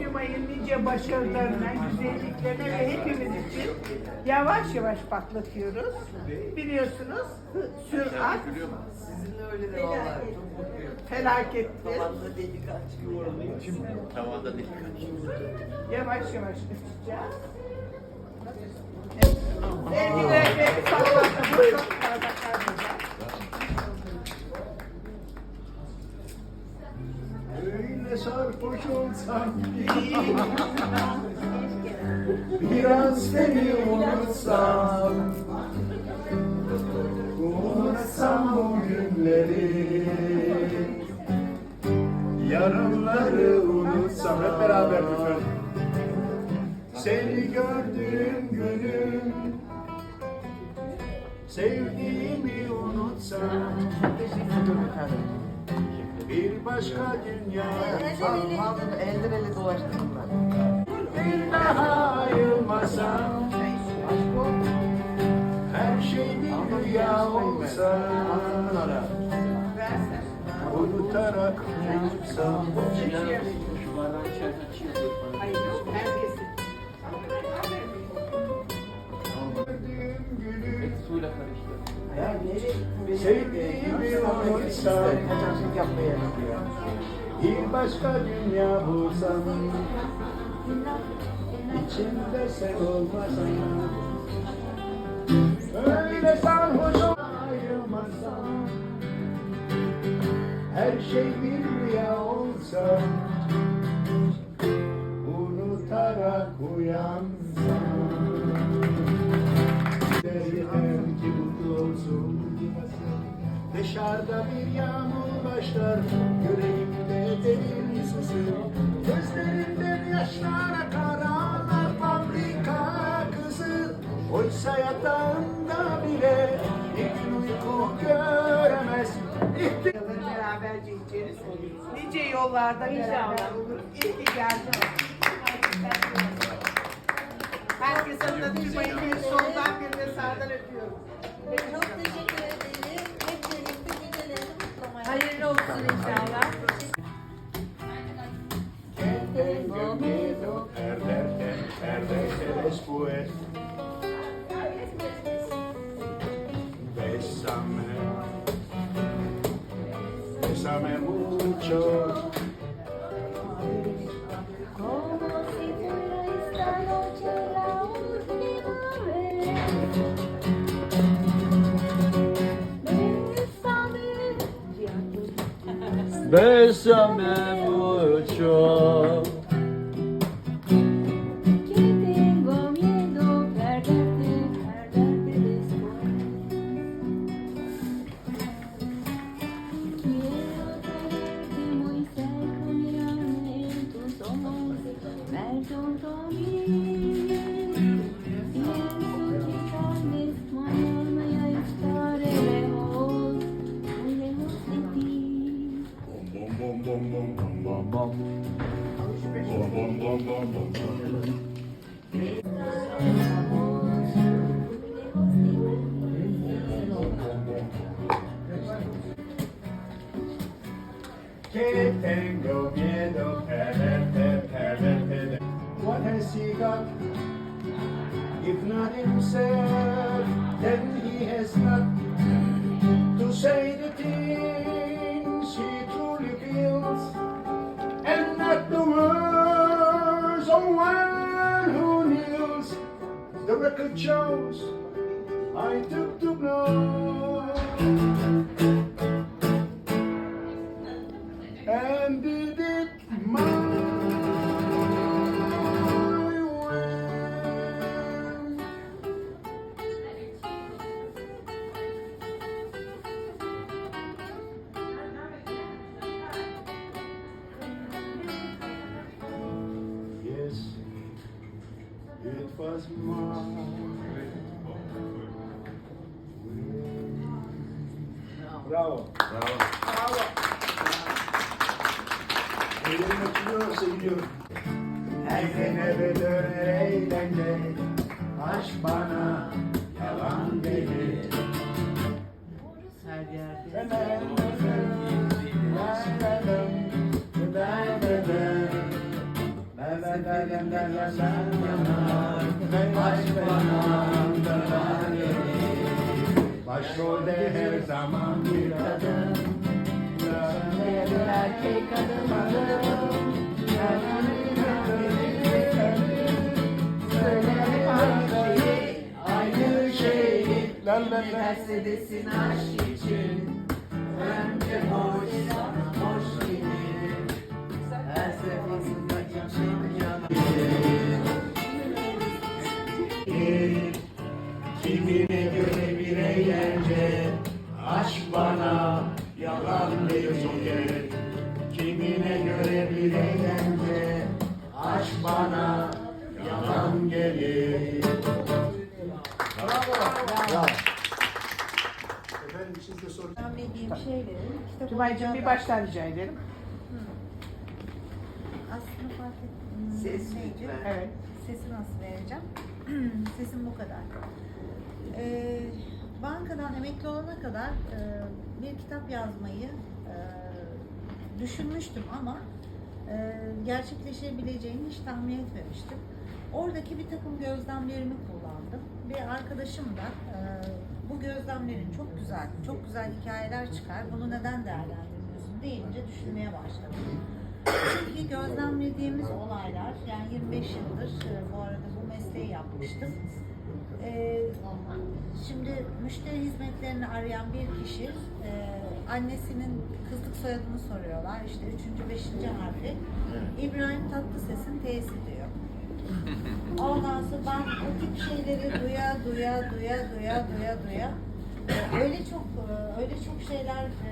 Yumay'ın nice başarılarına, güzelliklerine ve hepimiz için yavaş yavaş patlatıyoruz. Biliyorsunuz sürat Sizinle öyle de mutluyum. felakettir. Tavanda delik açıyor. Tavanda delik. Yavaş yavaş üfleyeceğiz. Sevgiler ve sağlıkla buyurun. Sarhoş olsam ki Biraz seni unutsam Unutsam o günleri. Yarınları unutsam. Hep beraber lütfen. Seni gördüğüm günüm Sevdiğimi unutsam Bir başka dünya Mağdur elden ele dolaştım ben. Bir daha ayrılmasam Her şey bir rüya olsa Unutarak unutsam Hayır, herkesin. Gördüğüm Ya nereye Kaçakçılık yapmaya gidiyor. Bir başka dünya bulsam İçimde sen olmasan Öyle sarhoş ayrılmasam Her şey bir rüya olsa Unutarak uyansam Dışarıda bir yağmur başlar Yüreğimde derin sızı Gözlerimden yaşlar akar ağlar fabrika kızı Oysa yatağında bile bir gün uyku göremez İhtiyaç Beraberce içeriz. Nice yollarda beraber olur. İyi ki geldin. Herkes adına Tümay'ı bir soldan bir de sağdan öpüyorum. Çok teşekkür ederim. Hayırlı olsun inşallah. Que tengo miedo perderte, perderte después Bésame, bésame mucho Bésame Aşk bana yalan gelir. Başrolde her zaman bir kadın. Bir erkek adım adım. Aynı şey. Lan lan lan. Derse desin aşk için. Önce boş, boş gelir. Her sefasında için Kimine göre bir eğlence Aşk bana yalan gelir Kimine göre bir eğlence Aşk bana yalan gelir Efendim siz de sorun. Öğrenmediğim şeyleri kitap Tümay'cığım bir baştan rica ederim. Aslında fark ettim. Ses Neydi? Evet. Sesi nasıl vereceğim? Sesim bu kadar. Ee, bankadan emekli olana kadar e, bir kitap yazmayı e, düşünmüştüm ama e, gerçekleşebileceğini hiç tahmin etmemiştim. Oradaki bir takım gözlemlerimi kullandım. Bir arkadaşım da e, bu gözlemlerin çok güzel, çok güzel hikayeler çıkar. Bunu neden değerlendirmiyorsun deyince düşünmeye başladım. Çünkü gözlemlediğimiz olaylar, yani 25 yıldır e, bu arada bu mesleği yapmıştım. E, şimdi müşteri hizmetlerini arayan bir kişi, e, annesinin kızlık soyadını soruyorlar. İşte üçüncü, beşinci harfi. İbrahim Tatlıses'in T'si diyor. Ondan sonra ben o tip şeyleri duya duya duya duya duya duya e, öyle çok e, öyle çok şeyler e,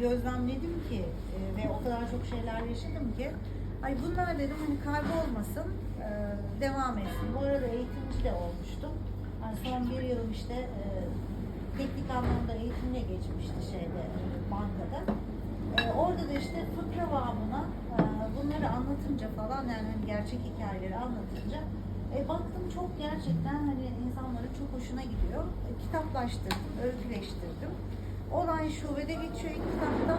gözlemledim ki e, ve o kadar çok şeyler yaşadım ki ay bunlar dedim hani kaybolmasın devam etsin. Bu arada eğitimci de olmuştum. Yani son bir yılım işte e, teknik anlamda eğitimle geçmişti şeyde bankada. E, orada da işte fıkra babına e, bunları anlatınca falan yani hani gerçek hikayeleri anlatınca e, baktım çok gerçekten hani insanların çok hoşuna gidiyor. E, kitaplaştırdım, öyküleştirdim. Olay şubede geçiyor kitapta.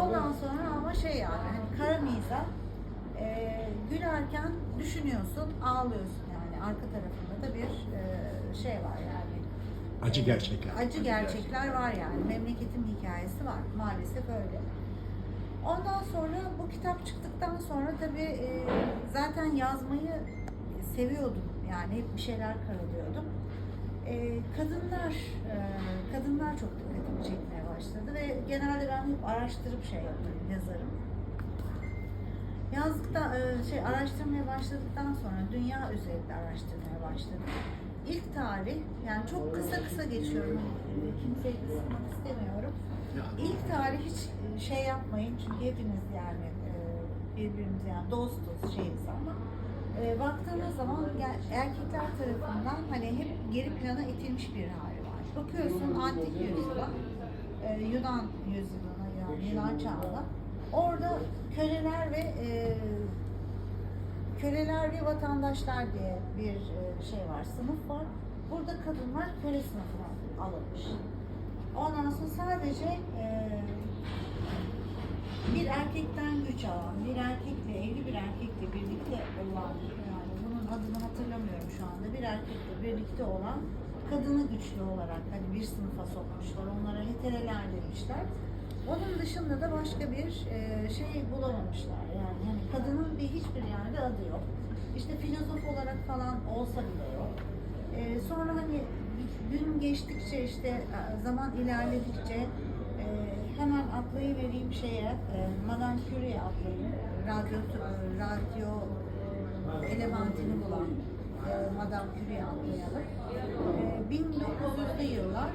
Ondan sonra ama şey yani hani kara mizah. E, gülerken düşünüyorsun, ağlıyorsun yani arka tarafında da bir e, şey var yani. Acı gerçekler. Acı gerçekler var yani. Memleketin hikayesi var. Maalesef öyle. Ondan sonra bu kitap çıktıktan sonra tabii e, zaten yazmayı seviyordum. Yani hep bir şeyler karalıyordum. E, kadınlar e, kadınlar çok dikkatimi çekmeye başladı ve genelde ben hep araştırıp şey yaparım, yazarım. Yazdıkta e, şey araştırmaya başladıktan sonra dünya üzerinde araştırmaya başladım. İlk tarih yani çok kısa kısa geçiyorum. Kimseyi de sıkmak istemiyorum. İlk tarih hiç e, şey yapmayın çünkü hepiniz yani e, birbirimiz yani dostuz şeyiz ama e, baktığınız zaman erkekler tarafından hani hep geri plana itilmiş bir hali var. Bakıyorsun antik yüzyıla, e, Yunan yüzyılına yani Yunan çağına. Orada köleler ve e, köleler ve vatandaşlar diye bir e, şey var, sınıf var. Burada kadınlar köle sınıfına alınmış. Ondan sonra sadece e, bir erkekten güç alan, bir erkekle, evli bir erkekle birlikte olan, yani bunun adını hatırlamıyorum şu anda, bir erkekle birlikte olan kadını güçlü olarak hani bir sınıfa sokmuşlar, onlara hetereler demişler. Onun dışında da başka bir e, şey bulamamışlar. Yani hani kadının bir hiçbir yerde adı yok. İşte filozof olarak falan olsa bile yok. E, sonra hani gün geçtikçe işte e, zaman ilerledikçe hemen atlayıvereyim şeye, Madame Curie'ye atlayayım. Radyo, radyo e, elementini bulan Madame Curie'ye atlayalım. E, 1900'lü yıllar.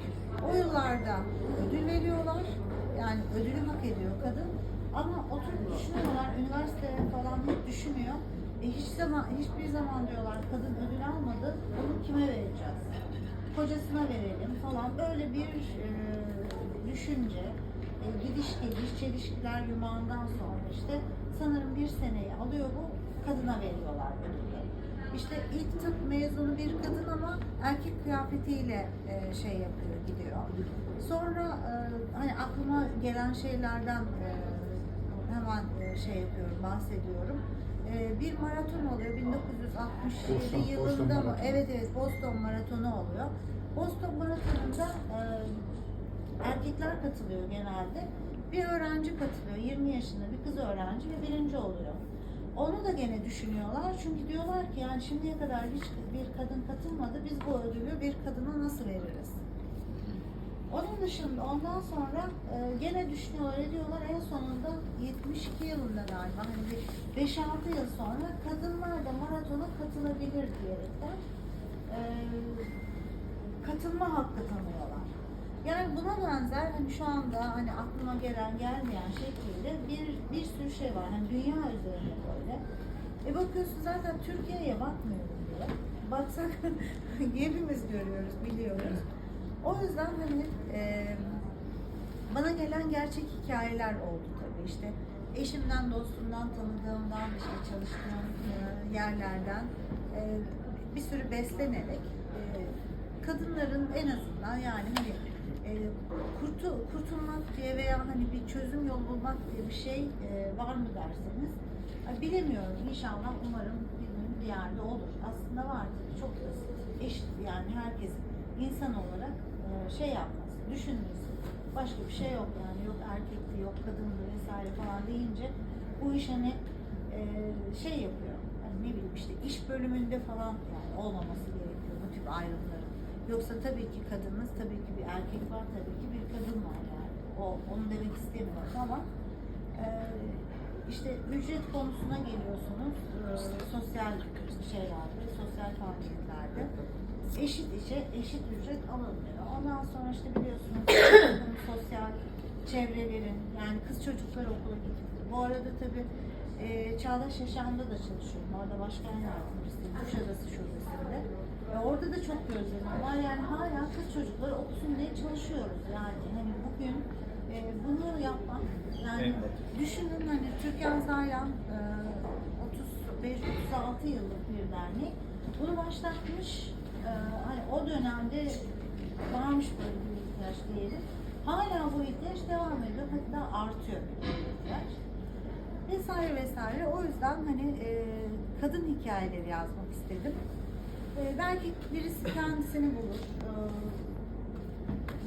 O yıllarda ödül veriyorlar. Yani ödülü hak ediyor kadın. Ama oturup düşünüyorlar, üniversite falan hep düşünüyor. E, hiç zaman, hiçbir zaman diyorlar kadın ödül almadı, bunu kime vereceğiz? Kocasına verelim falan. Böyle bir e, düşünce, e, gidiş geliş, çelişkiler yumağından sonra işte sanırım bir seneyi alıyor bu, kadına veriyorlar ödülü. İşte ilk tıp mezunu bir kadın ama erkek kıyafetiyle e, şey yapıyor, gidiyor. Sonra e, hani aklıma gelen şeylerden e, hemen e, şey yapıyorum, bahsediyorum. E, bir maraton oluyor 1967 Boston- Boston yılında mı? Evet evet Boston Maratonu oluyor. Boston Maratonu'nda e, erkekler katılıyor genelde. Bir öğrenci katılıyor, 20 yaşında bir kız öğrenci ve birinci oluyor. Onu da gene düşünüyorlar çünkü diyorlar ki yani şimdiye kadar hiç bir kadın katılmadı, biz bu ödülü bir kadına nasıl veririz? Onun dışında ondan sonra e, gene düşünüyorlar ediyorlar en sonunda 72 yılında galiba hani bir 5-6 yıl sonra kadınlar da maratona katılabilir diyerekten e, katılma hakkı tanıyorlar. Yani buna benzer hani şu anda hani aklıma gelen gelmeyen şekliyle bir bir sürü şey var. Hani dünya üzerinde böyle. E bakıyorsun zaten Türkiye'ye bakmıyorum bile. Baksak hepimiz görüyoruz, biliyoruz. O yüzden hani e, bana gelen gerçek hikayeler oldu tabii. İşte eşimden, dostumdan, tanıdığımdan, işte çalıştığım e, yerlerden e, bir sürü beslenerek e, kadınların en azından yani hani e, kurtu, kurtulmak diye veya hani bir çözüm yolu bulmak diye bir şey e, var mı derseniz bilemiyorum. İnşallah umarım bir gün bir yerde olur. Aslında vardır. Çok basit. Eşit yani herkesin insan olarak e, şey yapması, düşünmesi. Başka bir şey yok yani. Yok erkekti, yok kadındı vesaire falan deyince bu iş hani e, şey yapıyor. Hani ne bileyim işte iş bölümünde falan yani olmaması gerekiyor bu tip ayrımların. Yoksa tabii ki kadınız, tabii ki bir erkek var, tabii ki bir kadın var yani. O, onu demek istemiyorum ama e, işte ücret konusuna geliyorsunuz e, sosyal şeylerde, sosyal faaliyetlerde eşit işe eşit ücret alınmıyor. Ondan sonra işte biliyorsunuz sosyal çevrelerin yani kız çocukları okula gidiyor. Bu arada tabii e, Çağdaş Yaşam'da da çalışıyorum. Orada başkan yardımcısıyım. Kuşadası Şubesi'nde. E, orada da çok gözlemim var. Yani hala kız çocukları okusun diye çalışıyoruz. Yani hani bugün e, bunu yapmak yani düşünün hani Türkan Zaylan e, 35-36 yıllık bir dernek. Bunu başlatmış. E, hani o dönemde varmış böyle bir ihtiyaç diyelim. Hala bu ihtiyaç devam ediyor. Hatta artıyor ihtiyaç vesaire vesaire. O yüzden hani e, kadın hikayeleri yazmak istedim. E, belki birisi kendisini bulur. E,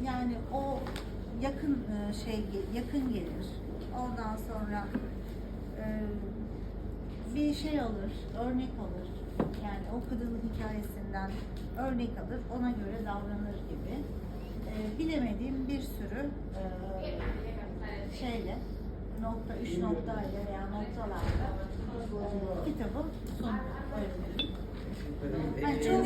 yani o yakın e, şey yakın gelir. Ondan sonra e, bir şey alır, örnek alır. Yani o kadının hikayesinden örnek alır, ona göre davranır gibi. E, bilemediğim bir sürü e, şeyle nokta, üç noktayla veya noktalarla e, kitabı diyeyim. Yani çok,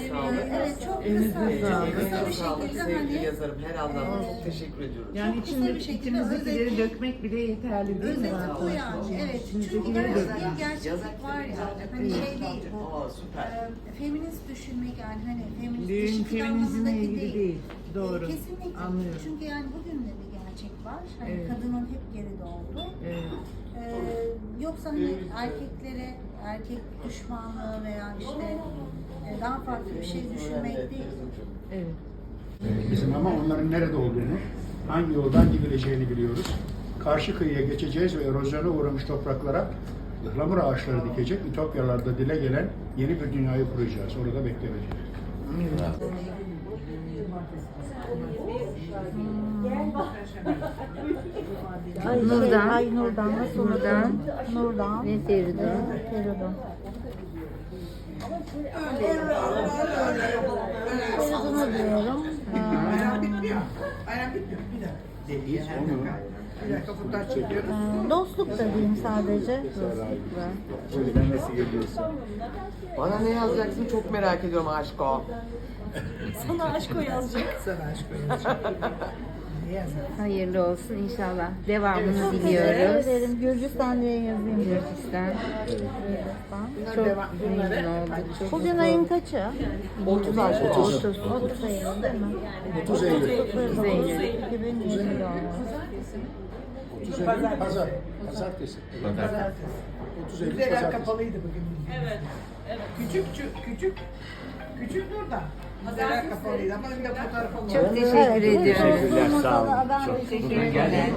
evet çok kısa, çok kısa bir Sağlık, şekilde sevgili hani yazarım. Her anlamda Ee, çok teşekkür ediyoruz. Yani Çok kısa içinde, bir şekilde içimizdekileri dökmek bile yeterli değil mi? özeti bu yani. Evet. Çünkü İçimizdekileri gerçek, dökmek. gerçeklik var ya. Hani şey değil bu. Aa, süper. e, feminist düşünmek yani hani feminist Düğün feminizmle anlamındaki ilgili değil. Doğru. kesinlikle. Anlıyorum. Çünkü yani bugün de bir gerçek var. Hani Evet. kadının hep geride olduğu. Evet. Ee, yoksa hani erkeklere erkek düşmanlığı veya işte daha farklı bir şey düşünmek değil. Evet. Bizim ama onların nerede olduğunu, hangi yoldan gidileceğini biliyoruz. Karşı kıyıya geçeceğiz ve erozyona uğramış topraklara ıhlamur ağaçları dikecek, ütopyalarda dile gelen yeni bir dünyayı kuracağız. Orada beklemeyeceğiz. Nurdan. Ay Nurdan. Nasıl Nurdan? Nurdan. Ve Feridun. Feridun. Feridun'u diyorum. Bayram bitmiyor. Bayram bitmiyor. Bir dakika. Bir dakika fotoğraf çekiyoruz. Dostluk da diyeyim sadece. Dostluk var. Öyle nasıl geliyorsun? Bana ne yazacaksın çok merak ediyorum aşko. Sana aşk koyacağım. Ne yazar? Hayırlı olsun inşallah. Devamını teşekkür diliyoruz. ederim. Gürcistan diye yazayım. Gürcistan. Çok memnun olduk. Çok Bugün ayın kaçı? 30 aşko. 30. 30 Eylül değil mi? 30 Eylül. 30 Eylül. 2020 doğumlu. mi? 30 Eylül. Pazar. Pazartesi. Pazartesi. 30 Eylül Pazartesi. kapalıydı bugün. Evet. Evet. Küçük çü- küçük küçük burada. Kapalıydı ama. Çok teşekkür ediyorum. Teşekkürler sağ olun. Çok teşekkür ederim.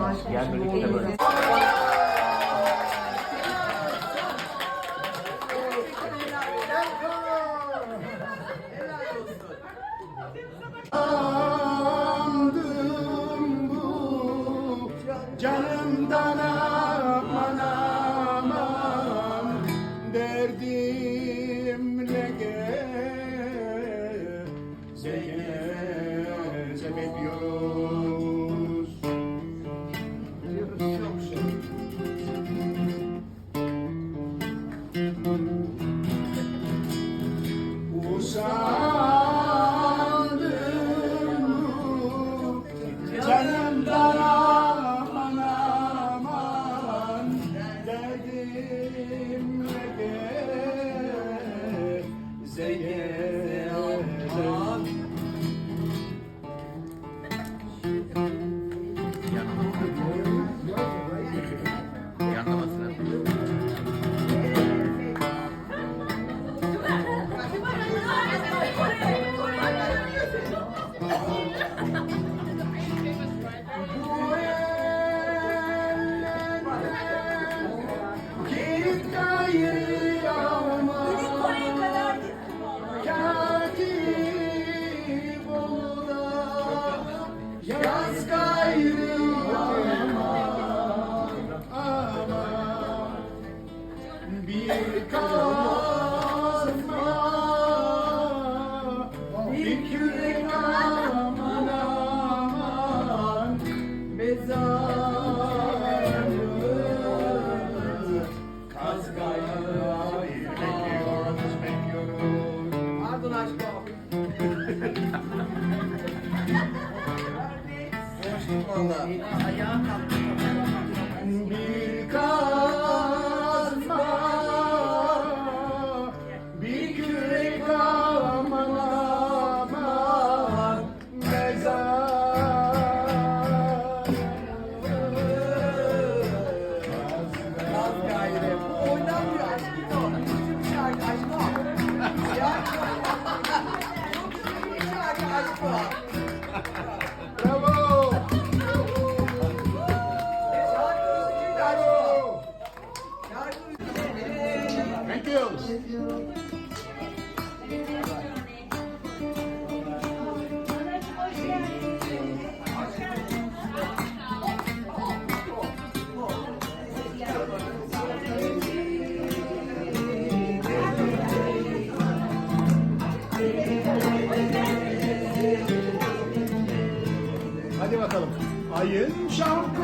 Hadi bakalım. Ayın şapkı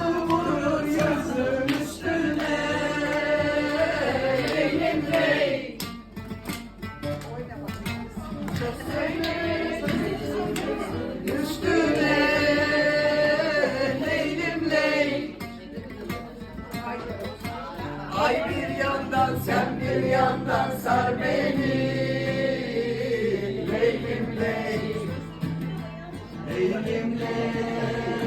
இருக்கின்றேன்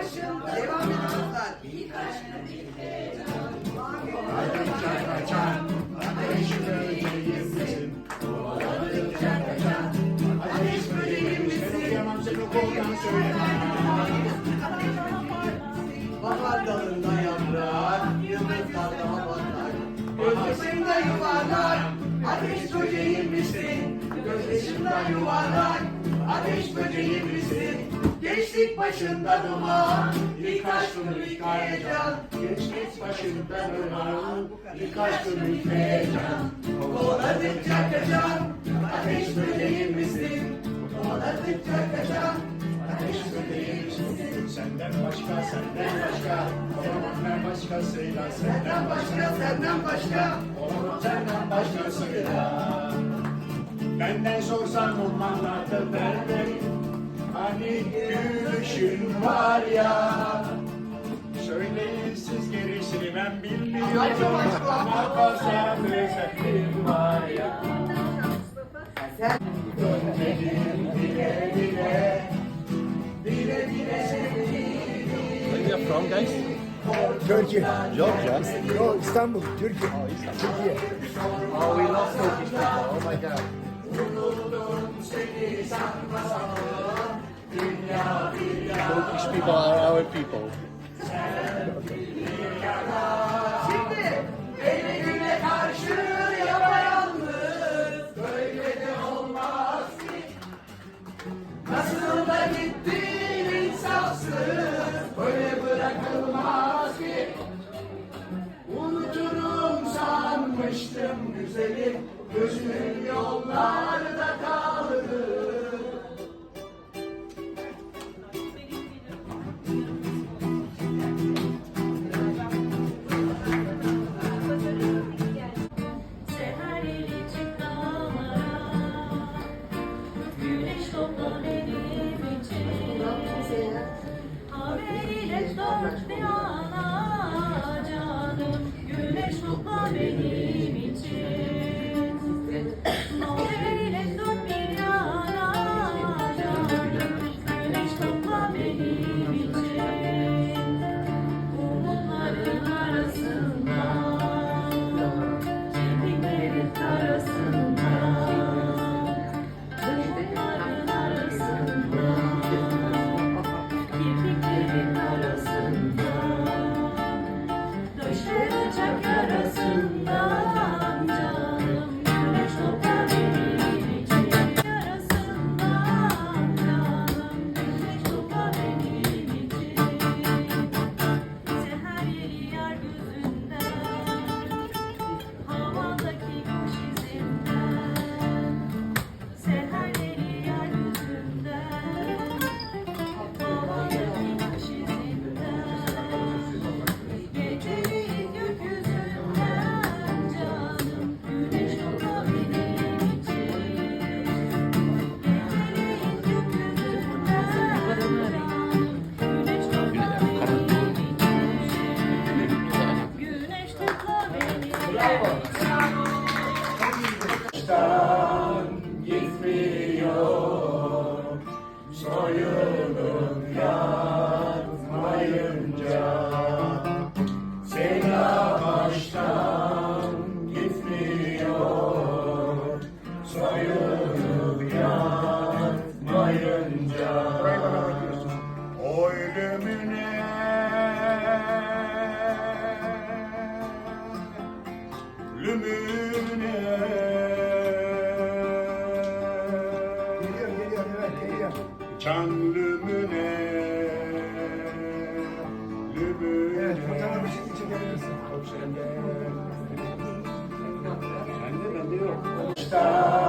başında devam ediyorlar. İlk aşkım ilk heyecan. Kovaladıkça kaçan Ateş böceği misin? Kovaladıkça kaçan Ateş böceği misin? Okuyamam seni okuldan söylemem Bahar dalında yaprak, yıldızlarda havalar. Gözyaşımda yuvarlak, ateş böceği misin? Gözyaşımda yuvarlak, ateş böceği misin? Gençlik başında duman, aşkım ilk heyecan. Gençlik başında duman aşkım ilk heyecan Kovaladıkça kaçan, ateş böceği misin? Kovaladıkça kaçan, Ateş böceği misin? Senden başka, senden başka Olamam başkasıyla senden başka, senden başka. Olamam senden başkasıyla Benden sorsan ormanlarda derdim Hani gülüşün var ya Söyleyin siz gerisini ben bilmiyorum Ama fazla özelliğim var ya Dönmedim bile bile Bile bile sevdiğim Where you from guys? Türkiye. Georgia. Yo İstanbul, Türkiye. Türkiye. Oh we love Turkish people. Oh my god. Turkish people are our people. Señor. Grande, grande.